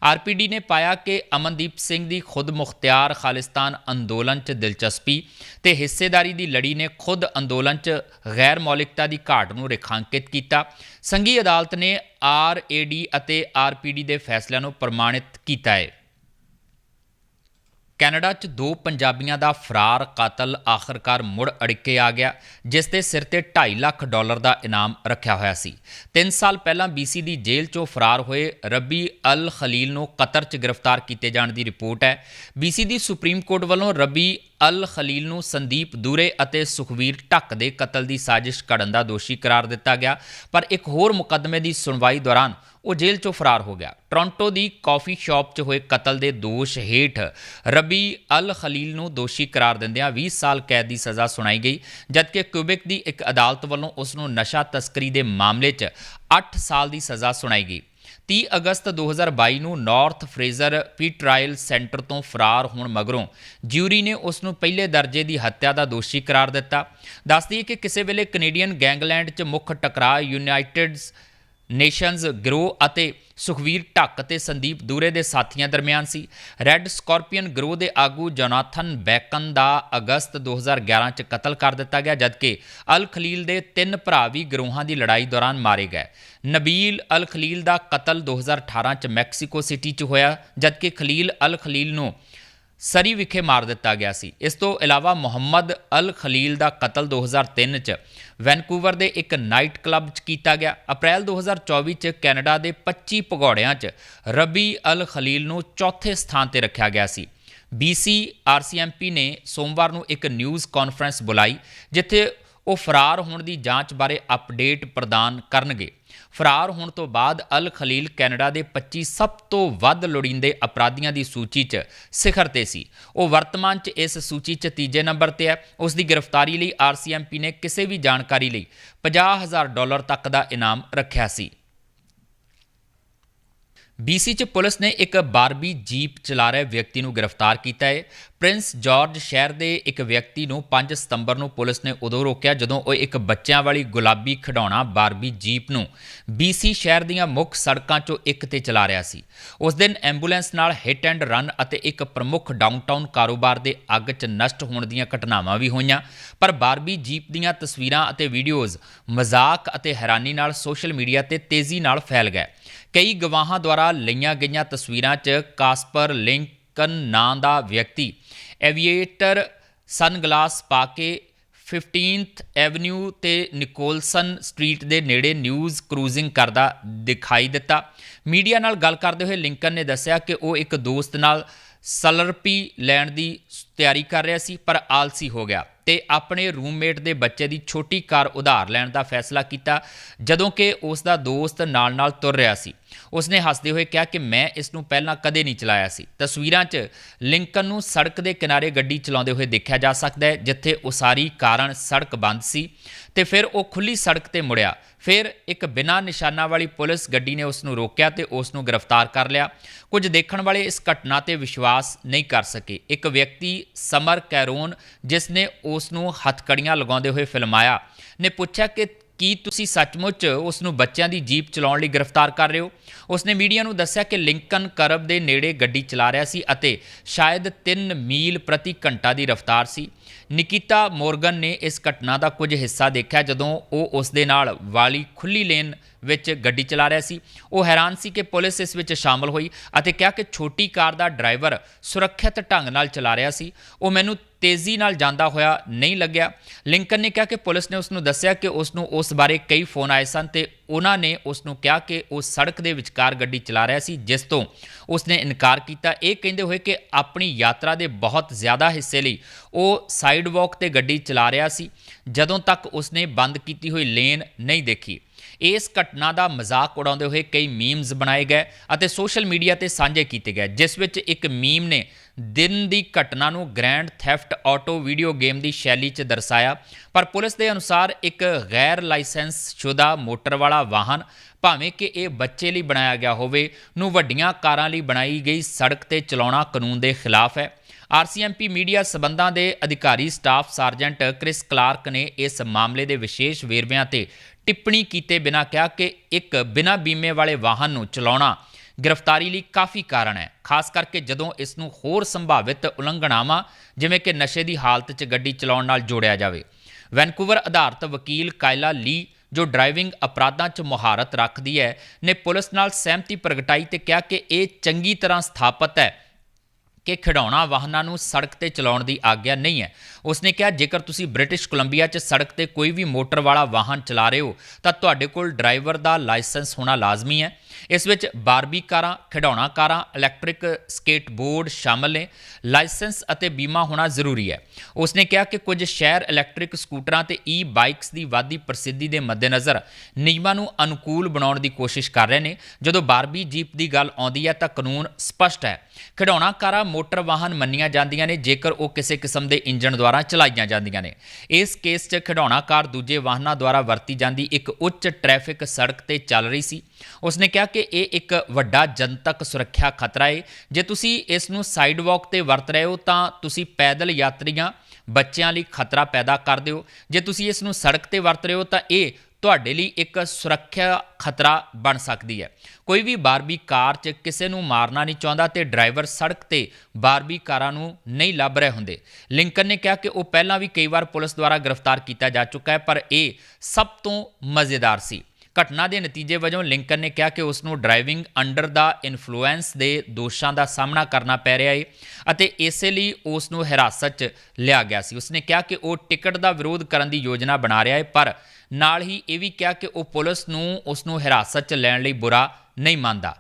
ਆਰਪੀਡੀ ਨੇ ਪਾਇਆ ਕਿ ਅਮਨਦੀਪ ਸਿੰਘ ਦੀ ਖੁਦ ਮੁਖਤਿਆਰ ਖਾਲਿਸਤਾਨ ਅੰਦੋਲਨ 'ਚ ਦਿਲਚਸਪੀ ਤੇ ਹਿੱਸੇਦਾਰੀ ਦੀ ਲੜੀ ਨੇ ਖੁਦ ਅੰਦੋਲਨ 'ਚ ਗੈਰ ਮੌਲਿਕਤਾ ਦੀ ਘਾਟ ਨੂੰ ਰੇਖਾਂਕਿਤ ਕੀਤਾ। ਸੰਘੀ ਅਦਾਲਤ ਨੇ ਆਰਏਡੀ ਅਤੇ ਆਰਪੀਡੀ ਦੇ ਫੈਸਲਿਆਂ ਨੂੰ ਪ੍ਰਮਾਣਿਤ ਕੀਤਾ ਹੈ। ਕੈਨੇਡਾ 'ਚ ਦੋ ਪੰਜਾਬੀਆਂ ਦਾ ਫਰਾਰ ਕਾਤਲ ਆਖਰਕਾਰ ਮੁੜ ਅੜਿੱਕੇ ਆ ਗਿਆ, ਜਿਸ ਦੇ ਸਿਰ ਤੇ 2.5 ਲੱਖ ਡਾਲਰ ਦਾ ਇਨਾਮ ਰੱਖਿਆ ਹੋਇਆ ਸੀ। 3 ਸਾਲ ਪਹਿਲਾਂ BC ਦੀ ਜੇਲ੍ਹ 'ਚੋਂ ਫਰਾਰ ਹੋਏ ਰੱਬੀ ਅਲ ਖਲੀਲ ਨੂੰ ਕਤਰ 'ਚ ਗ੍ਰਿਫਤਾਰ ਕੀਤੇ ਜਾਣ ਦੀ ਰਿਪੋਰਟ ਹੈ। BC ਦੀ ਸੁਪਰੀਮ ਕੋਰਟ ਵੱਲੋਂ ਰੱਬੀ ਅਲ ਖਲੀਲ ਨੂੰ ਸੰਦੀਪ ਦੂਰੇ ਅਤੇ ਸੁਖਵੀਰ ਢੱਕ ਦੇ ਕਤਲ ਦੀ ਸਾਜ਼ਿਸ਼ ਘੜਨ ਦਾ ਦੋਸ਼ੀ ਕਰਾਰ ਦਿੱਤਾ ਗਿਆ, ਪਰ ਇੱਕ ਹੋਰ ਮੁਕੱਦਮੇ ਦੀ ਸੁਣਵਾਈ ਦੌਰਾਨ ਉਹ ਜੇਲ੍ਹ 'ਚੋਂ ਫਰਾਰ ਹੋ ਗਿਆ। ਟੋਰਾਂਟੋ ਦੀ ਕਾਫੀ ਸ਼ਾਪ 'ਚ ਹੋਏ ਕਤਲ ਦੇ ਦੋਸ਼ ਹੇਠ ਰਬੀ ਅਲ ਖਲੀਲ ਨੂੰ ਦੋਸ਼ੀ ਕਰਾਰ ਦਿੰਦਿਆਂ 20 ਸਾਲ ਕੈਦ ਦੀ ਸਜ਼ਾ ਸੁਣਾਈ ਗਈ, ਜਦਕਿ ਕਿਊਬਿਕ ਦੀ ਇੱਕ ਅਦਾਲਤ ਵੱਲੋਂ ਉਸ ਨੂੰ ਨਸ਼ਾ ਤਸਕਰੀ ਦੇ ਮਾਮਲੇ 'ਚ 8 ਸਾਲ ਦੀ ਸਜ਼ਾ ਸੁਣਾਈ ਗਈ। 30 ਅਗਸਤ 2022 ਨੂੰ ਨਾਰਥ ਫਰੇਜ਼ਰ ਪੀ ਟ੍ਰਾਇਲ ਸੈਂਟਰ ਤੋਂ ਫਰਾਰ ਹੋਣ ਮਗਰੋਂ ਜਿਊਰੀ ਨੇ ਉਸ ਨੂੰ ਪਹਿਲੇ ਦਰਜੇ ਦੀ ਹੱਤਿਆ ਦਾ ਦੋਸ਼ੀ ਕਰਾਰ ਦਿੱਤਾ। ਦੱਸਦੀ ਹੈ ਕਿ ਕਿਸੇ ਵੇਲੇ ਕੈਨੇਡੀਅਨ ਗੈਂਗਲੈਂਡ 'ਚ ਮੁੱਖ ਟਕਰਾਅ ਯੂਨਾਈਟਿਡਸ ਨੇਸ਼ਨਜ਼ ਗਰੋ ਅਤੇ ਸੁਖਵੀਰ ਢੱਕ ਤੇ ਸੰਦੀਪ ਦੂਰੇ ਦੇ ਸਾਥੀਆਂ ਦਰਮਿਆਨ ਸੀ। ਰੈੱਡ ਸਕਾਰਪੀਅਨ ਗਰੋ ਦੇ ਆਗੂ ਜੋਨਾਥਨ ਬੈਕਨ ਦਾ ਅਗਸਤ 2011 ਚ ਕਤਲ ਕਰ ਦਿੱਤਾ ਗਿਆ, ਜਦਕਿ ਅਲ ਖਲੀਲ ਦੇ ਤਿੰਨ ਭਰਾ ਵੀ ਗਰੋਹਾਂ ਦੀ ਲੜਾਈ ਦੌਰਾਨ ਮਾਰੇ ਗਏ। ਨਬੀਲ ਅਲ ਖਲੀਲ ਦਾ ਕਤਲ 2018 ਚ ਮੈਕਸੀਕੋ ਸਿਟੀ ਚ ਹੋਇਆ, ਜਦਕਿ ਖਲੀਲ ਅਲ ਖਲੀਲ ਨੂੰ ਸਰੀ ਵਿਖੇ ਮਾਰ ਦਿੱਤਾ ਗਿਆ ਸੀ। ਇਸ ਤੋਂ ਇਲਾਵਾ ਮੁਹੰਮਦ ਅਲ ਖਲੀਲ ਦਾ ਕਤਲ 2003 ਚ ਵੈਨਕੂਵਰ ਦੇ ਇੱਕ ਨਾਈਟ ਕਲੱਬ 'ਚ ਕੀਤਾ ਗਿਆ। ਅਪ੍ਰੈਲ 2024 ਚ ਕੈਨੇਡਾ ਦੇ 25 ਭਗੌੜਿਆਂ 'ਚ ਰਬੀ ਅਲ ਖਲੀਲ ਨੂੰ ਚੌਥੇ ਸਥਾਨ ਤੇ ਰੱਖਿਆ ਗਿਆ ਸੀ। BC RCMP ਨੇ ਸੋਮਵਾਰ ਨੂੰ ਇੱਕ ਨਿਊਜ਼ ਕਾਨਫਰੰਸ ਬੁਲਾਈ, ਜਿੱਥੇ ਉਹ ਫਰਾਰ ਹੋਣ ਦੀ ਜਾਂਚ ਬਾਰੇ ਅਪਡੇਟ ਪ੍ਰਦਾਨ ਕਰਨਗੇ। ਫਰਾਰ ਹੋਣ ਤੋਂ ਬਾਅਦ ਅਲ ਖਲੀਲ ਕੈਨੇਡਾ ਦੇ 25 ਸਭ ਤੋਂ ਵੱਧ ਲੋੜੀਂਦੇ ਅਪਰਾਧੀਆਂ ਦੀ ਸੂਚੀ 'ਚ ਸਿਖਰ ਤੇ ਸੀ। ਉਹ ਵਰਤਮਾਨ 'ਚ ਇਸ ਸੂਚੀ 'ਚ ਤੀਜੇ ਨੰਬਰ ਤੇ ਹੈ। ਉਸ ਦੀ ਗ੍ਰਿਫਤਾਰੀ ਲਈ RCMP ਨੇ ਕਿਸੇ ਵੀ ਜਾਣਕਾਰੀ ਲਈ 50000 ਡਾਲਰ ਤੱਕ ਦਾ ਇਨਾਮ ਰੱਖਿਆ ਸੀ। BC ਚ ਪੁਲਿਸ ਨੇ ਇੱਕ ਬਾਰਬੀ ਜੀਪ ਚਲਾ ਰਹੇ ਵਿਅਕਤੀ ਨੂੰ ਗ੍ਰਿਫਤਾਰ ਕੀਤਾ ਹੈ। ਪ੍ਰਿੰਸ ਜਾਰਜ ਸ਼ਹਿਰ ਦੇ ਇੱਕ ਵਿਅਕਤੀ ਨੂੰ 5 ਸਤੰਬਰ ਨੂੰ ਪੁਲਿਸ ਨੇ ਉਦੋਂ ਰੋਕਿਆ ਜਦੋਂ ਉਹ ਇੱਕ ਬੱਚਿਆਂ ਵਾਲੀ ਗੁਲਾਬੀ ਖਿਡੌਣਾ ਬਾਰਬੀ ਜੀਪ ਨੂੰ BC ਸ਼ਹਿਰ ਦੀਆਂ ਮੁੱਖ ਸੜਕਾਂ 'ਚੋਂ ਇੱਕ ਤੇ ਚਲਾ ਰਿਹਾ ਸੀ। ਉਸ ਦਿਨ ਐਂਬੂਲੈਂਸ ਨਾਲ ਹਿੱਟ ਐਂਡ ਰਨ ਅਤੇ ਇੱਕ ਪ੍ਰਮੁੱਖ ਡਾਊਨਟਾਊਨ ਕਾਰੋਬਾਰ ਦੇ ਅੱਗ 'ਚ ਨਸ਼ਟ ਹੋਣ ਦੀਆਂ ਘਟਨਾਵਾਂ ਵੀ ਹੋਈਆਂ। ਪਰ ਬਾਰਬੀ ਜੀਪ ਦੀਆਂ ਤਸਵੀਰਾਂ ਅਤੇ ਵੀਡੀਓਜ਼ ਮਜ਼ਾਕ ਅਤੇ ਹੈਰਾਨੀ ਨਾਲ ਸੋਸ਼ਲ ਮੀਡੀਆ ਤੇ ਤੇਜ਼ੀ ਨਾਲ ਫੈਲ ਗਏ। ਕਈ ਗਵਾਹਾਂ ਦੁਆਰਾ ਲਈਆਂ ਗਈਆਂ ਤਸਵੀਰਾਂ 'ਚ ਕਾਸਪਰ ਲਿੰਕਨ ਨਾਂ ਦਾ ਵਿਅਕਤੀ ਐਵੀਏਟਰ ਸਨਗਲਾਸ ਪਾ ਕੇ 15th ਐਵਨਿਊ ਤੇ ਨਿਕੋਲਸਨ ਸਟਰੀਟ ਦੇ ਨੇੜੇ ਨਿਊਜ਼ ਕਰੂਜ਼ਿੰਗ ਕਰਦਾ ਦਿਖਾਈ ਦਿੱਤਾ। ਮੀਡੀਆ ਨਾਲ ਗੱਲ ਕਰਦੇ ਹੋਏ ਲਿੰਕਨ ਨੇ ਦੱਸਿਆ ਕਿ ਉਹ ਇੱਕ ਦੋਸਤ ਨਾਲ ਸਲਰਪੀ ਲੈਣ ਦੀ ਤਿਆਰੀ ਕਰ ਰਿਹਾ ਸੀ, ਪਰ ਆਲਸੀ ਹੋ ਗਿਆ ਤੇ ਆਪਣੇ ਰੂਮਮੇਟ ਦੇ ਬੱਚੇ ਦੀ ਛੋਟੀ ਕਾਰ ਉਧਾਰ ਲੈਣ ਦਾ ਫੈਸਲਾ ਕੀਤਾ, ਜਦੋਂ ਕਿ ਉਸ ਦਾ ਦੋਸਤ ਨਾਲ-ਨਾਲ ਤੁਰ ਰਿਹਾ ਸੀ। ਉਸਨੇ ਹੱਸਦੇ ਹੋਏ ਕਿਹਾ ਕਿ ਮੈਂ ਇਸ ਨੂੰ ਪਹਿਲਾਂ ਕਦੇ ਨਹੀਂ ਚਲਾਇਆ ਸੀ। ਤਸਵੀਰਾਂ 'ਚ ਲਿੰਕਨ ਨੂੰ ਸੜਕ ਦੇ ਕਿਨਾਰੇ ਗੱਡੀ ਚਲਾਉਂਦੇ ਹੋਏ ਦੇਖਿਆ ਜਾ ਸਕਦਾ ਹੈ, ਜਿੱਥੇ ਉਸਾਰੀ ਕਾਰਨ ਸੜਕ ਬੰਦ ਸੀ ਤੇ ਫਿਰ ਉਹ ਖੁੱਲੀ ਸੜਕ ਤੇ ਮੁੜਿਆ। ਫਿਰ ਇੱਕ ਬਿਨਾਂ ਨਿਸ਼ਾਨਾ ਵਾਲੀ ਪੁਲਿਸ ਗੱਡੀ ਨੇ ਉਸ ਨੂੰ ਰੋਕਿਆ ਤੇ ਉਸ ਨੂੰ ਗ੍ਰਿਫਤਾਰ ਕਰ ਲਿਆ। ਕੁਝ ਦੇਖਣ ਵਾਲੇ ਇਸ ਘਟਨਾ ਤੇ ਵਿਸ਼ਵਾਸ ਨਹੀਂ ਕਰ ਸਕੇ। ਇੱਕ ਵਿਅਕਤੀ ਸਮਰ ਕੈਰੋਨ, ਜਿਸ ਨੇ ਉਸ ਨੂੰ ਹੱਥਕੜੀਆਂ ਲਗਾਉਂਦੇ ਹੋਏ ਫਿਲਮਾਇਆ, ਨੇ ਪੁੱਛਿਆ ਕਿ ਕੀ ਤੁਸੀਂ ਸੱਚਮੁੱਚ ਉਸ ਨੂੰ ਬੱਚਿਆਂ ਦੀ ਜੀਪ ਚਲਾਉਣ ਲਈ ਗ੍ਰਿਫਤਾਰ ਕਰ ਰਹੇ ਹੋ? ਉਸਨੇ ਮੀਡੀਆ ਨੂੰ ਦੱਸਿਆ ਕਿ ਲਿੰਕਨ ਕਰਬ ਦੇ ਨੇੜੇ ਗੱਡੀ ਚਲਾ ਰਿਹਾ ਸੀ ਅਤੇ ਸ਼ਾਇਦ 3 ਮੀਲ ਪ੍ਰਤੀ ਘੰਟਾ ਦੀ ਰਫ਼ਤਾਰ ਸੀ। ਨਿਕਿਤਾ ਮੋਰਗਨ ਨੇ ਇਸ ਘਟਨਾ ਦਾ ਕੁਝ ਹਿੱਸਾ ਦੇਖਿਆ ਜਦੋਂ ਉਹ ਉਸ ਦੇ ਨਾਲ ਵਾਲੀ ਖੁੱਲੀ ਲੇਨ ਵਿੱਚ ਗੱਡੀ ਚਲਾ ਰਿਹਾ ਸੀ। ਉਹ ਹੈਰਾਨ ਸੀ ਕਿ ਪੁਲਿਸ ਇਸ ਵਿੱਚ ਸ਼ਾਮਲ ਹੋਈ ਅਤੇ ਕਿਹਾ ਕਿ ਛੋਟੀ ਕਾਰ ਦਾ ਡਰਾਈਵਰ ਸੁਰੱਖਿਅਤ ਢੰਗ ਨਾਲ ਚਲਾ ਰਿਹਾ ਸੀ। ਉਹ ਮੈਨੂੰ ਤੇਜ਼ੀ ਨਾਲ ਜਾਂਦਾ ਹੋਇਆ ਨਹੀਂ ਲੱਗਿਆ। ਲਿੰਕਨ ਨੇ ਕਿਹਾ ਕਿ ਪੁਲਿਸ ਨੇ ਉਸ ਨੂੰ ਦੱਸਿਆ ਕਿ ਉਸ ਨੂੰ ਉਸ ਬਾਰੇ ਕਈ ਫੋਨ ਆਏ ਸਨ ਤੇ ਉਹਨਾਂ ਨੇ ਉਸ ਨੂੰ ਕਿਹਾ ਕਿ ਉਹ ਸੜਕ ਦੇ ਵਿਚਕਾਰ ਗੱਡੀ ਚਲਾ ਰਿਹਾ ਸੀ, ਜਿਸ ਤੋਂ ਉਸ ਨੇ ਇਨਕਾਰ ਕੀਤਾ। ਇਹ ਕਹਿੰਦੇ ਹੋਏ ਕਿ ਆਪਣੀ ਯਾਤਰਾ ਦੇ ਬਹੁਤ ਜ਼ਿਆਦਾ ਹਿੱਸੇ ਲਈ ਉਹ ਸਾਈਡਵਾਕ ਤੇ ਗੱਡੀ ਚਲਾ ਰਿਹਾ ਸੀ। ਜਦੋਂ ਤੱਕ ਉਸਨੇ ਬੰਦ ਕੀਤੀ ਹੋਈ ਲੇਨ ਨਹੀਂ ਦੇਖੀ। ਇਸ ਘਟਨਾ ਦਾ ਮਜ਼ਾਕ ਉਡਾਉਂਦੇ ਹੋਏ ਕਈ ਮੀਮਸ ਬਣਾਏ ਗਏ ਅਤੇ ਸੋਸ਼ਲ ਮੀਡੀਆ ਤੇ ਸਾਂਝੇ ਕੀਤੇ ਗਏ, ਜਿਸ ਵਿੱਚ ਇੱਕ ਮੀਮ ਨੇ ਦਿਨ ਦੀ ਘਟਨਾ ਨੂੰ Grand Theft Auto video game ਦੀ ਸ਼ੈਲੀ 'ਚ ਦਰਸਾਇਆ। ਪਰ ਪੁਲਿਸ ਦੇ ਅਨੁਸਾਰ ਇੱਕ ਗੈਰ ਲਾਇਸੈਂਸ ਸ਼ੁਦਾ ਮੋਟਰ ਵਾਲਾ ਵਾਹਨ, ਭਾਵੇਂ ਕਿ ਇਹ ਬੱਚੇ ਲਈ ਬਣਾਇਆ ਗਿਆ ਹੋਵੇ, ਨੂੰ ਵੱਡੀਆਂ ਕਾਰਾਂ ਲਈ ਬਣਾਈ ਗਈ ਸੜਕ ਤੇ ਚਲਾਉਣਾ ਕਾਨੂੰਨ ਦੇ ਖਿਲਾਫ ਹੈ। ਆਰਸੀਐਮਪੀ ਮੀਡੀਆ ਸਬੰਧਾਂ ਦੇ ਅਧਿਕਾਰੀ ਸਟਾਫ ਸਰਜੈਂਟ ਕ੍ਰਿਸ ਕਲਾਰਕ ਨੇ ਇਸ ਮਾਮਲੇ ਦੇ ਵਿਸ਼ੇਸ਼ ਵੇਰਵਿਆਂ ਤੇ ਟਿੱਪਣੀ ਕੀਤੇ ਬਿਨਾਂ ਕਿਹਾ ਕਿ ਇੱਕ ਬਿਨਾਂ ਬੀਮੇ ਵਾਲੇ ਵਾਹਨ ਨੂੰ ਚਲਾਉਣਾ ਗ੍ਰਿਫਤਾਰੀ ਲਈ ਕਾਫੀ ਕਾਰਨ ਹੈ, ਖਾਸ ਕਰਕੇ ਜਦੋਂ ਇਸ ਨੂੰ ਹੋਰ ਸੰਭਾਵਿਤ ਉਲੰਘਣਾਵਾਂ, ਜਿਵੇਂ ਕਿ ਨਸ਼ੇ ਦੀ ਹਾਲਤ 'ਚ ਗੱਡੀ ਚਲਾਉਣ ਨਾਲ ਜੋੜਿਆ ਜਾਵੇ। ਵੈਨਕੂਵਰ ਆਧਾਰਿਤ ਵਕੀਲ ਕਾਇਲਾ ਲੀ, ਜੋ ਡਰਾਈਵਿੰਗ ਅਪਰਾਧਾਂ 'ਚ ਮੁਹਾਰਤ ਰੱਖਦੀ ਹੈ, ਨੇ ਪੁਲਿਸ ਨਾਲ ਸਹਿਮਤੀ ਪ੍ਰਗਟਾਈ ਤੇ ਕਿਹਾ ਕਿ ਇਹ ਚੰਗੀ ਤਰ੍ਹਾਂ ਸਥਾਪਿਤ ਹੈ। ਕਿ ਖਿਡੌਣਾ ਵਾਹਨਾਂ ਨੂੰ ਸੜਕ ਤੇ ਚਲਾਉਣ ਦੀ ਆਗਿਆ ਨਹੀਂ ਹੈ। ਉਸਨੇ ਕਿਹਾ, ਜੇਕਰ ਤੁਸੀਂ ਬ੍ਰਿਟਿਸ਼ ਕੋਲੰਬੀਆ 'ਚ ਸੜਕ ਤੇ ਕੋਈ ਵੀ ਮੋਟਰ ਵਾਲਾ ਵਾਹਨ ਚਲਾ ਰਹੇ ਹੋ, ਤਾਂ ਤੁਹਾਡੇ ਕੋਲ ਡਰਾਈਵਰ ਦਾ ਲਾਇਸੈਂਸ ਹੋਣਾ ਲਾਜ਼ਮੀ ਹੈ। ਇਸ ਵਿੱਚ ਬਾਰਬੀ ਕਾਰਾਂ, ਖਿਡੌਣਾ ਕਾਰਾਂ ਇਲੈਕਟ੍ਰਿਕ ਸਕੇਟ ਬੋਰਡ ਸ਼ਾਮਲ ਨੇ। ਲਾਇਸੈਂਸ ਅਤੇ ਬੀਮਾ ਹੋਣਾ ਜ਼ਰੂਰੀ ਹੈ। ਉਸਨੇ ਕਿਹਾ ਕਿ ਕੁਝ ਸ਼ਹਿਰ ਇਲੈਕਟ੍ਰਿਕ ਸਕੂਟਰਾਂ ਤੇ ਈ ਬਾਈਕਸ ਦੀ ਵਾਧੀ ਪ੍ਰਸਿੱਧੀ ਦੇ ਮੱਦੇਨਜ਼ਰ ਨਿਯਮਾਂ ਨੂੰ ਅਨੁਕੂਲ ਬਣਾਉਣ ਦੀ ਕੋਸ਼ਿਸ਼ ਕਰ ਰਹੇ ਨੇ। ਜਦੋਂ ਬਾਰਬੀ ਜੀਪ ਦੀ ਗੱਲ ਆਉਂਦੀ ਹੈ ਤਾਂ ਕਾਨੂੰਨ ਸਪਸ਼ਟ ਹੈ। ਖਿਡੌਣਾ ਕਾਰਾਂ ਮੋਟਰ ਵਾਹਨ ਮੰਨੀਆਂ ਜਾਂਦੀਆਂ ਨੇ, ਜੇਕਰ ਉਹ ਕਿਸੇ ਕਿਸਮ ਦੇ ਇੰਜਣ ਦੁਆਰਾ ਚਲਾਈਆਂ ਜਾਂਦੀਆਂ ਨੇ। ਇਸ ਕੇਸ 'ਚ ਖਿਡੌਣਾ ਕਾਰ ਦੂਜੇ ਵਾਹਨਾਂ ਦੁਆਰਾ ਵਰਤੀ ਜਾਂਦੀ ਇੱਕ ਉੱਚ ਟ੍ਰੈਫਿਕ ਸੜਕ ਤੇ ਚੱਲ ਰਹੀ ਸੀ। ਉਸਨੇ ਕਿਹਾ ਕਿ ਇਹ ਇੱਕ ਵੱਡਾ ਜਨਤਕ ਸੁਰੱਖਿਆ ਖਤਰਾ ਹੈ ਜੇ ਤੁਸੀਂ ਇਸ ਨੂੰ ਸਾਈਡਵਾਕ ਤੇ ਵਰਤ ਰਹੇ ਹੋ, ਤਾਂ ਤੁਸੀਂ ਪੈਦਲ ਯਾਤਰੀਆਂ, ਬੱਚਿਆਂ ਲਈ ਖਤਰਾ ਪੈਦਾ ਕਰਦੇ ਹੋ। ਜੇ ਤੁਸੀਂ ਇਸ ਨੂੰ ਸੜਕ ਤੇ ਵਰਤ ਰਹੇ ਹੋ, ਤਾਂ ਇਹ ਤੁਹਾਡੇ ਲਈ ਇੱਕ ਸੁਰੱਖਿਆ ਖਤਰਾ ਬਣ ਸਕਦੀ ਹੈ। ਕੋਈ ਵੀ ਬਾਰਬੀ ਕਾਰ 'ਚ ਕਿਸੇ ਨੂੰ ਮਾਰਨਾ ਨਹੀਂ ਚਾਹੁੰਦਾ ਤੇ ਡਰਾਈਵਰ ਸੜਕ ਤੇ ਬਾਰਬੀ ਕਾਰਾਂ ਨੂੰ ਨਹੀਂ ਲੱਭ ਰਹੇ ਹੁੰਦੇ। ਲਿੰਕਨ ਨੇ ਕਿਹਾ ਕਿ ਉਹ ਪਹਿਲਾਂ ਵੀ ਕਈ ਵਾਰ ਪੁਲਿਸ ਦੁਆਰਾ ਗ੍ਰਿਫਤਾਰ ਕੀਤਾ ਜਾ ਚੁੱਕਾ ਹੈ, ਪਰ ਇਹ ਸਭ ਤੋਂ ਮਜ਼ੇਦਾਰ ਸੀ। ਘਟਨਾ ਦੇ ਨਤੀਜੇ ਵਜੋਂ ਲਿੰਕਨ ਨੇ ਕਿਹਾ ਕਿ ਉਸ ਨੂੰ ਡਰਾਈਵਿੰਗ ਅੰਡਰ ਦਾ ਇਨਫਲੂਐਂਸ ਦੇ ਦੋਸ਼ਾਂ ਦਾ ਸਾਹਮਣਾ ਕਰਨਾ ਪੈ ਰਿਹਾ ਹੈ ਅਤੇ ਇਸੇ ਲਈ ਉਸ ਨੂੰ ਹਿਰਾਸਤ 'ਚ ਲਿਆ ਗਿਆ ਸੀ। ਉਸਨੇ ਕਿਹਾ ਕਿ ਉਹ ਟਿਕਟ ਦਾ ਵਿਰੋਧ ਕਰਨ ਦੀ ਯੋਜਨਾ ਬਣਾ ਰਿਹਾ ਹੈ ਪਰ ਨਾਲ ਹੀ ਇਹ ਵੀ ਕਿਹਾ ਕਿ ਉਹ ਪੁਲਿਸ ਨੂੰ ਉਸ ਨੂੰ ਹਿਰਾਸਤ 'ਚ ਲੈਣ ਲਈ ਬੁਰਾ ਨਹੀਂ ਮੰਨਦਾ।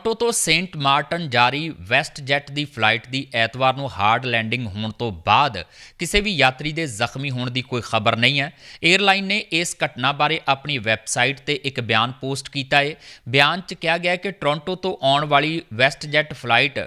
ਟੋਰੰਟੋ ਤੋਂ ਸੇਂਟ ਮਾਰਟਨ ਜਾਰੀ ਵੈਸਟ ਜੈਟ ਦੀ ਫਲਾਈਟ ਦੀ ਐਤਵਾਰ ਨੂੰ ਹਾਰਡ ਲੈਂਡਿੰਗ ਹੋਣ ਤੋਂ ਬਾਅਦ ਕਿਸੇ ਵੀ ਯਾਤਰੀ ਦੇ ਜ਼ਖਮੀ ਹੋਣ ਦੀ ਕੋਈ ਖਬਰ ਨਹੀਂ ਹੈ। 에ਅਰਲਾਈਨ ਨੇ ਇਸ ਘਟਨਾ ਬਾਰੇ ਆਪਣੀ ਵੈਬਸਾਈਟ ਤੇ ਇੱਕ ਬਿਆਨ ਪੋਸਟ ਕੀਤਾ ਹੈ। ਬਿਆਨ 'ਚ ਕਿਹਾ ਗਿਆ ਕਿ ਟੋਰੰਟੋ ਤੋਂ ਆਉਣ ਵਾਲੀ ਵੈਸਟ ਜੈਟ ਫਲਾਈਟ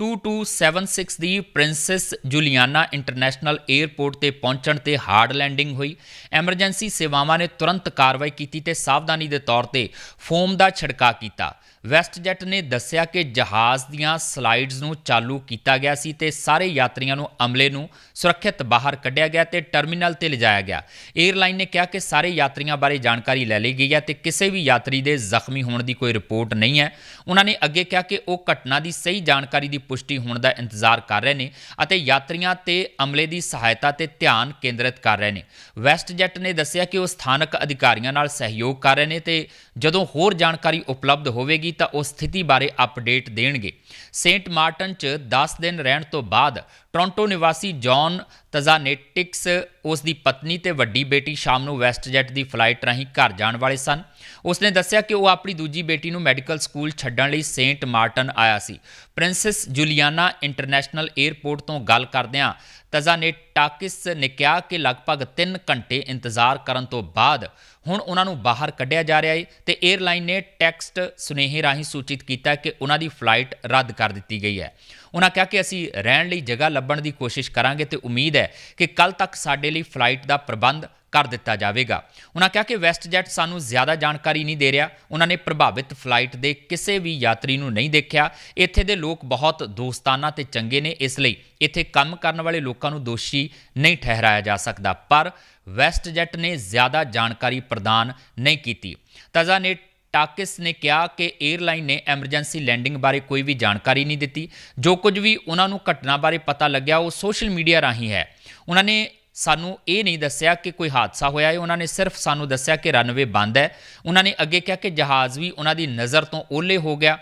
2276 ਦੀ ਪ੍ਰਿੰਸੈਸ ਜੁਲੀਆਨਾ ਇੰਟਰਨੈਸ਼ਨਲ 에ਅਰਪੋਰਟ ਤੇ ਪਹੁੰਚਣ ਤੇ ਹਾਰਡ ਲੈਂਡਿੰਗ ਹੋਈ। ਐਮਰਜੈਂਸੀ ਸੇਵਾਵਾਂ ਨੇ ਤੁਰੰਤ ਕਾਰਵਾਈ ਕੀਤੀ ਤੇ ਸਾਵਧਾਨੀ ਦੇ ਤੌਰ ਤੇ ਫੋਮ ਦਾ ਛਿੜਕਾਅ ਕੀਤਾ। ਵੈਸਟਜੈਟ ਨੇ ਦੱਸਿਆ ਕਿ ਜਹਾਜ਼ ਦੀਆਂ ਸਲਾਈਡਸ ਨੂੰ ਚਾਲੂ ਕੀਤਾ ਗਿਆ ਸੀ ਤੇ ਸਾਰੇ ਯਾਤਰੀਆਂ ਨੂੰ ਅਮਲੇ ਨੂੰ ਸੁਰੱਖਿਅਤ ਬਾਹਰ ਕੱਢਿਆ ਗਿਆ ਤੇ ਟਰਮੀਨਲ ਤੇ ਲਿਜਾਇਆ ਗਿਆ। 에ਅਰਲਾਈਨ ਨੇ ਕਿਹਾ ਕਿ ਸਾਰੇ ਯਾਤਰੀਆਂ ਬਾਰੇ ਜਾਣਕਾਰੀ ਲੈ ਲਈ ਗਈ ਹੈ ਤੇ ਕਿਸੇ ਵੀ ਯਾਤਰੀ ਦੇ ਜ਼ਖਮੀ ਹੋਣ ਦੀ ਕੋਈ ਰਿਪੋਰਟ ਨਹੀਂ ਹੈ। ਉਹਨਾਂ ਨੇ ਅੱਗੇ ਕਿਹਾ ਕਿ ਉਹ ਘਟਨਾ ਦੀ ਸਹੀ ਜਾਣਕਾਰੀ ਦੀ ਪੁਸ਼ਟੀ ਹੋਣ ਦਾ ਇੰਤਜ਼ਾਰ ਕਰ ਰਹੇ ਨੇ ਅਤੇ ਯਾਤਰੀਆਂ ਤੇ ਅਮਲੇ ਦੀ ਸਹਾਇਤਾ ਤੇ ਧਿਆਨ ਕੇਂਦਰਿਤ ਕਰ ਰਹੇ ਨੇ। ਵੈਸਟਜੈਟ ਨੇ ਦੱਸਿਆ ਕਿ ਉਹ ਸਥਾਨਕ ਅਧਿਕਾਰੀਆਂ ਨਾਲ ਸਹਿਯੋਗ ਕਰ ਰਹੇ ਨੇ ਤੇ ਜਦੋਂ ਹੋਰ ਜਾਣਕਾਰੀ ਉਪਲਬਧ ਹੋਵੇਗੀ ਤਾਂ ਉਹ ਸਥਿਤੀ ਬਾਰੇ ਅਪਡੇਟ ਦੇਣਗੇ। ਸੇਂਟ ਮਾਰਟਨ 'ਚ 10 ਦਿਨ ਰਹਿਣ ਤੋਂ ਬਾਅਦ ਟੋਰਾਂਟੋ ਨਿਵਾਸੀ ਜੌਨ ਤਜ਼ਾਨੇਟਿਕਸ ਉਸ ਦੀ ਪਤਨੀ ਤੇ ਵੱਡੀ ਬੇਟੀ ਸ਼ਾਮ ਨੂੰ ਵੈਸਟਜੈਟ ਦੀ ਫਲਾਈਟ ਰਾਹੀਂ ਘਰ ਜਾਣ ਵਾਲੇ ਸਨ। ਉਸਨੇ ਦੱਸਿਆ ਕਿ ਉਹ ਆਪਣੀ ਦੂਜੀ ਬੇਟੀ ਨੂੰ ਮੈਡੀਕਲ ਸਕੂਲ ਛੱਡਣ ਲਈ ਸੇਂਟ ਮਾਰਟਨ ਆਇਆ ਸੀ। ਪ੍ਰਿੰਸੈਸ ਜੁਲੀਆਨਾ ਇੰਟਰਨੈਸ਼ਨਲ 에ਅਰਪੋਰਟ ਤੋਂ ਗੱਲ ਕਰਦਿਆਂ ਤਜ਼ਾਨੇਟਾਕਿਸ ਨੇ ਕਿਹਾ ਕਿ ਲਗਭਗ 3 ਘੰਟੇ ਇੰਤਜ਼ਾਰ ਕਰਨ ਤੋਂ ਬਾਅਦ ਹੁਣ ਉਹਨਾਂ ਨੂੰ ਬਾਹਰ ਕੱਢਿਆ ਜਾ ਰਿਹਾ ਹੈ ਤੇ 에ਅਰਲਾਈਨ ਨੇ ਟੈਕਸਟ ਸੁਨੇਹੇ ਰਾਹੀਂ ਸੂਚਿਤ ਕੀਤਾ ਕਿ ਉਹਨਾਂ ਦੀ ਫਲਾਈਟ ਰੱਦ ਕਰ ਦਿੱਤੀ ਗਈ ਹੈ। ਉਹਨਾਂ ਕਿਹਾ ਕਿ ਅਸੀਂ ਰਹਿਣ ਲਈ ਜਗ੍ਹਾ ਲੱਭਣ ਦੀ ਕੋਸ਼ਿਸ਼ ਕਰਾਂਗੇ ਤੇ ਉਮੀਦ ਹੈ ਕਿ ਕੱਲ ਤੱਕ ਸਾਡੇ ਲਈ ਫਲਾਈਟ ਦਾ ਪ੍ਰਬੰਧ ਕਰ ਦਿੱਤਾ ਜਾਵੇਗਾ। ਉਹਨਾਂ ਕਿਹਾ ਕਿ ਵੈਸਟਜੈਟ ਸਾਨੂੰ ਜ਼ਿਆਦਾ ਜਾਣਕਾਰੀ ਨਹੀਂ ਦੇ ਰਿਹਾ। ਉਹਨਾਂ ਨੇ ਪ੍ਰਭਾਵਿਤ ਫਲਾਈਟ ਦੇ ਕਿਸੇ ਵੀ ਯਾਤਰੀ ਨੂੰ ਨਹੀਂ ਦੇਖਿਆ। ਇੱਥੇ ਦੇ ਲੋਕ ਬਹੁਤ ਦੋਸਤਾਨਾ ਤੇ ਚੰਗੇ ਨੇ, ਇਸ ਲਈ ਇੱਥੇ ਕੰਮ ਕਰਨ ਵਾਲੇ ਲੋਕਾਂ ਨੂੰ ਦੋਸ਼ੀ ਨਹੀਂ ਠਹਿਰਾਇਆ ਜਾ ਸਕਦਾ। ਪਰ ਵੈਸਟਜੈਟ ਨੇ ਜ਼ਿਆਦਾ ਜਾਣਕਾਰੀ ਪ੍ਰਦਾਨ ਨਹੀਂ ਕੀਤੀ। ਤਾਜ਼ਾ ਨੇ ਟਾਕਿਸ ਨੇ ਕਿਹਾ ਕਿ 에ਅਰਲਾਈਨ ਨੇ ਐਮਰਜੈਂਸੀ ਲੈਂਡਿੰਗ ਬਾਰੇ ਕੋਈ ਵੀ ਜਾਣਕਾਰੀ ਨਹੀਂ ਦਿੱਤੀ। ਜੋ ਕੁਝ ਵੀ ਉਹਨਾਂ ਨੂੰ ਘਟਨਾ ਬਾਰੇ ਪਤਾ ਲੱਗਿਆ, ਉਹ ਸੋਸ਼ਲ ਮੀਡੀਆ ਰਾਹੀਂ ਹੈ। ਉਹਨਾਂ ਨੇ ਸਾਨੂੰ ਇਹ ਨਹੀਂ ਦੱਸਿਆ ਕਿ ਕੋਈ ਹਾਦਸਾ ਹੋਇਆ ਹੈ। ਉਹਨਾਂ ਨੇ ਸਿਰਫ ਸਾਨੂੰ ਦੱਸਿਆ ਕਿ ਰਨਵੇ ਬੰਦ ਹੈ। ਉਹਨਾਂ ਨੇ ਅੱਗੇ ਕਿਹਾ ਕਿ ਜਹਾਜ਼ ਵੀ ਉਹਨਾਂ ਦੀ ਨਜ਼ਰ ਤੋਂ ਓਲੇ ਹੋ ਗਿਆ।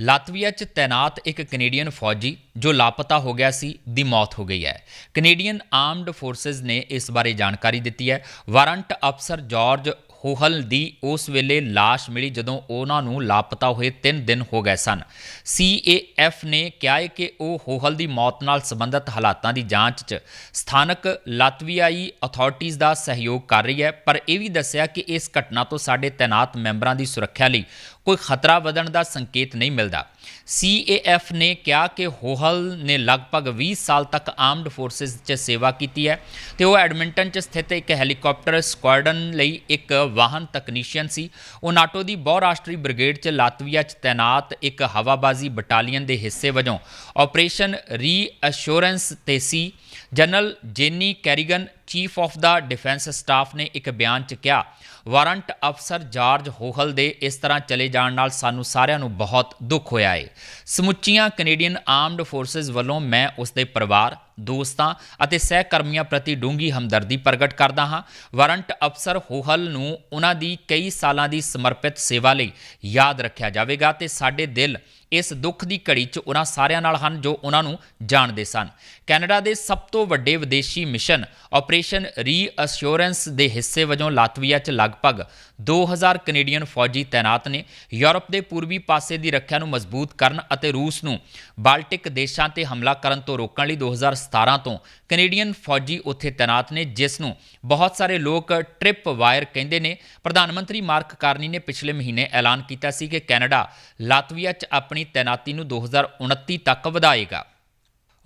ਲਾਤਵੀਆ 'ਚ ਤੈਨਾਤ ਇੱਕ ਕੈਨੇਡੀਅਨ ਫੌਜੀ ਜੋ ਲਾਪਤਾ ਹੋ ਗਿਆ ਸੀ, ਦੀ ਮੌਤ ਹੋ ਗਈ ਹੈ। ਕੈਨੇਡੀਅਨ ਆਰਮਡ ਫੋਰਸਸ ਨੇ ਇਸ ਬਾਰੇ ਜਾਣਕਾਰੀ ਦਿੱਤੀ ਹੈ। ਵਾਰੰਟ ਅਫਸਰ ਜਾਰਜ ਹੋਹਲ ਦੀ ਉਸ ਵੇਲੇ ਲਾਸ਼ ਮਿਲੀ ਜਦੋਂ ਉਹਨਾਂ ਨੂੰ ਲਾਪਤਾ ਹੋਏ 3 ਦਿਨ ਹੋ ਗਏ ਸਨ। ਸੀਏਐਫ ਨੇ ਕਿਹਾ ਹੈ ਕਿ ਉਹ ਹੋਹਲ ਦੀ ਮੌਤ ਨਾਲ ਸੰਬੰਧਿਤ ਹਾਲਾਤਾਂ ਦੀ ਜਾਂਚ 'ਚ ਸਥਾਨਕ ਲਾਤਵੀਆਈ ਅਥਾਰਟੀਆਂ ਦਾ ਸਹਿਯੋਗ ਕਰ ਰਹੀ ਹੈ, ਪਰ ਇਹ ਵੀ ਦੱਸਿਆ ਕਿ ਇਸ ਘਟਨਾ ਤੋਂ ਸਾਡੇ ਤੈਨਾਤ ਮੈਂਬਰਾਂ ਦੀ ਸੁਰੱਖਿਆ ਲਈ ਕੋਈ ਖਤਰਾ ਵਧਣ ਦਾ ਸੰਕੇਤ ਨਹੀਂ ਮਿਲਦਾ। ਸੀਏਐਫ ਨੇ ਕਿਹਾ ਕਿ ਹੋਹਲ ਨੇ ਲਗਭਗ 20 ਸਾਲ ਤੱਕ ਆਰਮਡ ਫੋਰਸਿਸ 'ਚ ਸੇਵਾ ਕੀਤੀ ਹੈ ਤੇ ਉਹ ਐਡਮਿੰਟਨ 'ਚ ਸਥਿਤ ਇੱਕ ਹੈਲੀਕਾਪਟਰ ਸਕੁਆਡਰਨ ਲਈ ਇੱਕ ਵਾਹਨ ਤਕਨੀਸ਼ੀਅਨ ਸੀ। ਉਹ ਨਾਟੋ ਦੀ ਬਹੁਰਾਸ਼ਟਰੀ ਬ੍ਰਿਗੇਡ 'ਚ ਲਾਤਵੀਆ 'ਚ ਤੈਨਾਤ ਇੱਕ ਹਵਾਬਾਜ਼ੀ ਬਟਾਲੀਅਨ ਦੇ ਹਿੱਸੇ ਵਜੋਂ ਆਪਰੇਸ਼ਨ ਰੀਅਸ਼ੋਰੈਂਸ ਤੇ ਸੀ। General Jennie Carignan chief of the defence staff ਨੇ ਇੱਕ ਬਿਆਨ 'ਚ ਕਿਹਾ, ਵਾਰੰਟ ਅਫਸਰ ਜਾਰਜ ਹੋਹਲ ਦੇ ਇਸ ਤਰ੍ਹਾਂ ਚਲੇ ਜਾਣ ਨਾਲ ਸਾਨੂੰ ਸਾਰਿਆਂ ਨੂੰ ਬਹੁਤ ਦੁੱਖ ਹੋਇਆ ਹੈ ਸਮੁੱਚੀਆਂ ਕੈਨੇਡੀਅਨ ਆਰਮਡ ਫੋਰਸਸ ਵੱਲੋਂ ਮੈਂ ਉਸ ਦੇ ਪਰਿਵਾਰ, ਦੋਸਤਾਂ ਅਤੇ ਸਹਿਕਰਮੀਆਂ ਪ੍ਰਤੀ ਡੂੰਗੀ ਹਮਦਰਦੀ ਪ੍ਰਗਟ ਕਰਦਾ ਹਾਂ। ਵਾਰੰਟ ਅਫਸਰ ਹੋਹਲ ਨੂੰ ਉਹਨਾਂ ਦੀ ਕਈ ਸਾਲਾਂ ਦੀ ਸਮਰਪਿਤ ਸੇਵਾ ਲਈ ਯਾਦ ਰੱਖਿਆ ਜਾਵੇਗਾ ਤੇ ਸਾਡੇ ਦਿਲ ਇਸ ਦੁੱਖ ਦੀ ਘੜੀ 'ਚ ਉਹਨਾਂ ਸਾਰਿਆਂ ਨਾਲ ਹਨ ਜੋ ਉਹਨਾਂ ਨੂੰ ਜਾਣਦੇ ਸਨ। ਕੈਨੇਡਾ ਦੇ ਸਭ ਤੋਂ ਵੱਡੇ ਵਿਦੇਸ਼ੀ ਮਿਸ਼ਨ ਆਪਰੇਸ਼ਨ ਰੀਅਸ਼ੋਰੈਂਸ ਦੇ ਹਿੱਸੇ ਵਜੋਂ ਲਾਤਵੀਆ 'ਚ ਲਗਭਗ 2000 ਕੈਨੇਡੀਅਨ ਫੌਜੀ ਤਾਇਨਾਤ ਨੇ ਯੂਰਪ ਦੇ ਪੂਰਬੀ ਪਾਸੇ ਦੀ ਰੱਖਿਆ ਨੂੰ ਮਜ਼ਬੂਤ ਕਰਨ ਅਤੇ ਰੂਸ ਨੂੰ ਬਾਲਟਿਕ ਦੇਸ਼ਾਂ ਤੇ ਹਮਲਾ ਕਰਨ ਤੋਂ ਰੋਕਣ ਲਈ 2017 ਤੋਂ ਕੈਨੇਡੀਅਨ ਫੌਜੀ ਉੱਥੇ ਤਾਇਨਾਤ ਨੇ, ਜਿਸ ਨੂੰ ਬਹੁਤ ਸਾਰੇ ਲੋਕ ਟ੍ਰਿਪ ਵਾਇਰ ਕਹਿੰਦੇ ਨੇ। ਪ੍ਰਧਾਨ ਮੰਤਰੀ ਮਾਰਕ ਕਾਰਨੀ ਨੇ ਪਿਛਲੇ ਮਹੀਨੇ ਐਲਾਨ ਕੀਤਾ ਸੀ ਕਿ ਕੈਨੇਡਾ ਲਾਤਵੀਆ 'ਚ ਆਪਣੀ ਤੈਨਾਤੀ ਨੂੰ 2029 ਤੱਕ ਵਧਾਏਗਾ।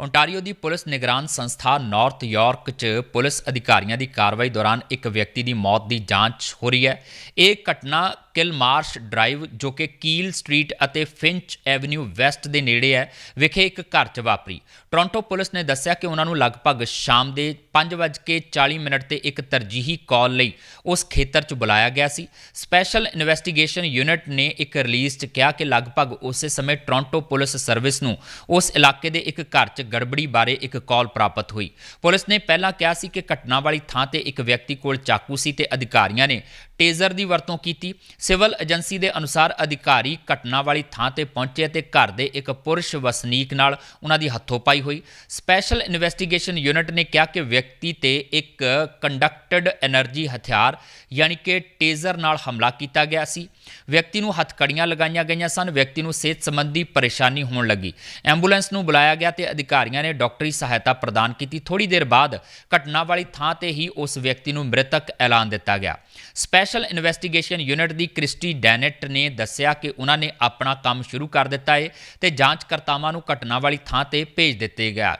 ਓਨਟਾਰੀਓ ਦੀ ਪੁਲਿਸ ਨਿਗਰਾਨ ਸੰਸਥਾ ਨਾਰਥ ਯਾਰਕ 'ਚ ਪੁਲਿਸ ਅਧਿਕਾਰੀਆਂ ਦੀ ਕਾਰਵਾਈ ਦੌਰਾਨ ਇੱਕ ਵਿਅਕਤੀ ਦੀ ਮੌਤ ਦੀ ਜਾਂਚ ਹੋ ਰਹੀ ਹੈ। ਇਹ ਘਟਨਾ ਕਿਲਮਾਰਸ਼ ਡਰਾਈਵ ਜੋ ਕਿ ਕੀਲ ਸਟਰੀਟ ਅਤੇ ਫਿੰਚ ਐਵਨਿਊ ਵੈਸਟ ਦੇ ਨੇੜੇ ਹੈ, ਵਿਖੇ ਇੱਕ ਘਰ 'ਚ ਵਾਪਰੀ। ਟੋਰਾਂਟੋ ਪੁਲਿਸ ਨੇ ਦੱਸਿਆ ਕਿ ਉਹਨਾਂ ਨੂੰ ਲਗਭਗ ਸ਼ਾਮ ਦੇ 5:40 ਮਿੰਟ ਤੇ ਇੱਕ ਤਰਜੀਹੀ ਕਾਲ ਲਈ ਉਸ ਖੇਤਰ 'ਚ ਬੁਲਾਇਆ ਗਿਆ ਸੀ। ਸਪੈਸ਼ਲ ਇਨਵੈਸਟੀਗੇਸ਼ਨ ਯੂਨਿਟ ਨੇ ਇੱਕ ਰਿਲੀਜ਼ 'ਚ ਕਿਹਾ ਕਿ ਲਗਭਗ ਉਸੇ ਸਮੇਂ ਟੋਰਾਂਟੋ ਪੁਲਿਸ ਸਰਵਿਸ ਨੂੰ ਉਸ ਇਲਾਕੇ ਦੇ ਇੱਕ ਘਰ 'ਚ ਗੜਬੜੀ ਬਾਰੇ ਇੱਕ ਕਾਲ ਪ੍ਰਾਪਤ ਹੋਈ। ਪੁਲਿਸ ਨੇ ਪਹਿਲਾਂ ਕਿਹਾ ਸੀ ਕਿ ਘਟਨਾ ਵਾਲੀ ਥਾਂ ਤੇ ਇੱਕ ਵਿਅਕਤੀ ਕੋਲ ਚਾਕੂ ਸੀ ਤੇ ਅਧਿਕਾਰੀਆਂ ਨੇ ਟੇਜ਼ਰ ਦੀ ਵਰਤੋਂ ਕੀਤੀ। ਸਿਵਲ ਏਜੰਸੀ ਦੇ ਅਨੁਸਾਰ ਅਧਿਕਾਰੀ ਘਟਨਾ ਵਾਲੀ ਥਾਂ ਤੇ ਪਹੁੰਚੇ ਤੇ ਘਰ ਦੇ ਇੱਕ ਪੁਰਸ਼ ਵਸਨੀਕ ਨਾਲ ਉਹਨਾਂ ਦੀ ਹੱਥੋਂ ਪਾਈ ਹੋਈ। ਸਪੈਸ਼ਲ ਇਨਵੈਸਟੀਗੇਸ਼ਨ ਯੂਨਿਟ ਨੇ ਕਿਹਾ ਕਿ ਵਿਅਕਤੀ ਤੇ ਇੱਕ ਕੰਡਕਟਡ એનર્ਜੀ ਹਥਿਆਰ, ਯਾਨੀ ਕਿ ਟੇਜ਼ਰ ਨਾਲ ਹਮਲਾ ਕੀਤਾ ਗਿਆ ਸੀ। ਵਿਅਕਤੀ ਨੂੰ ਹੱਥਕੜੀਆਂ ਲਗਾਈਆਂ ਗਈਆਂ ਸਨ। ਵਿਅਕਤੀ ਨੂੰ ਸਿਹਤ ਸੰਬੰਧੀ ਪਰੇਸ਼ਾਨੀ ਹੋਣ ਲੱਗੀ। ਐਂਬੂਲੈਂਸ ਨੂੰ ਬੁਲਾਇਆ ਗਿਆ ਤੇ ਅਧਿਕਾਰੀਆਂ ਨੇ ਡਾਕਟਰੀ ਸਹਾਇਤਾ ਪ੍ਰਦਾਨ ਕੀਤੀ। ਥੋੜੀ ਦੇਰ ਬਾਅਦ ਘਟਨਾ ਵਾਲੀ ਥਾਂ ਤੇ ਹੀ ਉਸ ਵਿਅਕਤੀ ਨੂੰ ਮ੍ਰਿਤਕ ਐਲਾਨ ਦਿੱਤਾ ਗਿਆ। ਸਪੈਸ਼ਲ ਇਨਵੈਸਟੀਗੇਸ਼ਨ ਯੂਨਿਟ ਦੀ ਕ੍ਰਿਸਟੀ ਡੈਨਟ ਨੇ ਦੱਸਿਆ ਕਿ ਉਹਨਾਂ ਨੇ ਆਪਣਾ ਕੰਮ ਸ਼ੁਰੂ ਕਰ ਦਿੱਤਾ ਹੈ ਤੇ ਜਾਂਚਕਰਤਾਵਾਂ ਨੂੰ ਘਟਨਾ ਵਾਲੀ ਥਾਂ ਤੇ ਭੇਜ ਦਿੱਤੇ ਗਿਆ।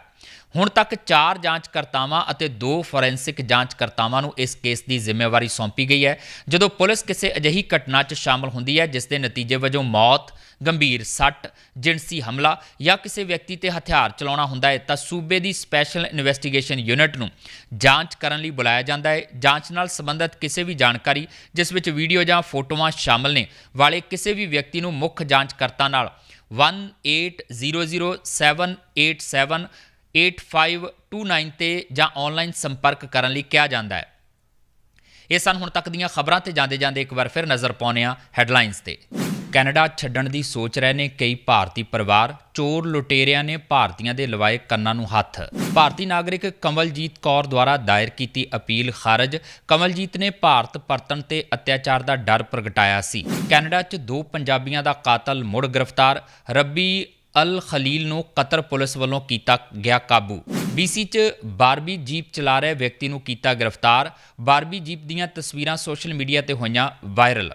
ਹੁਣ ਤੱਕ 4 ਜਾਂਚਕਰਤਾਵਾਂ ਅਤੇ 2 ਫੋਰੈਂਸਿਕ ਜਾਂਚਕਰਤਾਵਾਂ ਨੂੰ ਇਸ ਕੇਸ ਦੀ ਜ਼ਿੰਮੇਵਾਰੀ ਸੌਂਪੀ ਗਈ ਹੈ, ਜਦੋਂ ਪੁਲਿਸ ਕਿਸੇ ਅਜਿਹੀ ਘਟਨਾ 'ਚ ਸ਼ਾਮਲ ਹੁੰਦੀ ਹੈ, ਜਿਸ ਦੇ ਨਤੀਜੇ ਵਜੋਂ ਮੌਤ ਗੰਭੀਰ ਸੱਟ ਜਿਨਸੀ ਹਮਲਾ ਜਾਂ ਕਿਸੇ ਵਿਅਕਤੀ ਤੇ ਹਥਿਆਰ ਚਲਾਉਣਾ ਹੁੰਦਾ ਹੈ ਤਾਂ ਸੂਬੇ ਦੀ ਸਪੈਸ਼ਲ ਇਨਵੈਸਟੀਗੇਸ਼ਨ ਯੂਨਿਟ ਨੂੰ ਜਾਂਚ ਕਰਨ ਲਈ ਬੁਲਾਇਆ ਜਾਂਦਾ ਹੈ। ਜਾਂਚ ਨਾਲ ਸੰਬੰਧਿਤ ਕਿਸੇ ਵੀ ਜਾਣਕਾਰੀ, ਜਿਸ ਵਿੱਚ ਵੀਡੀਓ ਜਾਂ ਫੋਟੋਆਂ ਸ਼ਾਮਲ ਨੇ, ਵਾਲੇ ਕਿਸੇ ਵੀ ਵਿਅਕਤੀ ਨੂੰ ਮੁੱਖ ਜਾਂਚਕਰਤਾ ਨਾਲ 18007878 8529 ਤੇ ਜਾਂ ਆਨਲਾਈਨ ਸੰਪਰਕ ਕਰਨ ਲਈ ਕਿਹਾ ਜਾਂਦਾ ਹੈ। ਇਹ ਸਨ ਹੁਣ ਤੱਕ ਦੀਆਂ ਖਬਰਾਂ ਤੇ ਜਾਂਦੇ ਜਾਂਦੇ ਇੱਕ ਵਾਰ ਫਿਰ ਨਜ਼ਰ ਪਾਉਂਦੇ ਹਾਂ ਹੈਡਲਾਈਨਸ ਤੇ। ਕੈਨੇਡਾ ਛੱਡਣ ਦੀ ਸੋਚ ਰਹੇ ਨੇ ਕਈ ਭਾਰਤੀ ਪਰਿਵਾਰ। ਚੋਰ ਲੁਟੇਰਿਆਂ ਨੇ ਭਾਰਤੀਆਂ ਦੇ ਲਵਾਏ ਕੰਨਾਂ ਨੂੰ ਹੱਥ। ਭਾਰਤੀ ਨਾਗਰਿਕ ਕਮਲਜੀਤ ਕੌਰ ਦੁਆਰਾ ਦਾਇਰ ਕੀਤੀ ਅਪੀਲ ਖਾਰਜ। ਕਮਲਜੀਤ ਨੇ ਭਾਰਤ ਪਰਤਣ ਤੇ ਅਤਿਆਚਾਰ ਦਾ ਡਰ ਪ੍ਰਗਟਾਇਆ ਸੀ। ਕੈਨੇਡਾ 'ਚ ਦੋ ਪੰਜਾਬੀਆਂ ਦਾ ਕਾਤਲ ਮੁੜ ਗ੍ਰਿਫਤਾਰ। ਰੱਬੀ ਅਲ ਖਲੀਲ ਨੂੰ ਕਤਰ ਪੁਲਿਸ ਵੱਲੋਂ ਕੀਤਾ ਗਿਆ ਕਾਬੂ। BC 'ਚ ਬਾਰਬੀ ਜੀਪ ਚਲਾ ਰਹੇ ਵਿਅਕਤੀ ਨੂੰ ਕੀਤਾ ਗ੍ਰਿਫਤਾਰ। ਬਾਰਬੀ ਜੀਪ ਦੀਆਂ ਤਸਵੀਰਾਂ ਸੋਸ਼ਲ ਮੀਡੀਆ ਤੇ ਹੋਈਆਂ ਵਾਇਰਲ।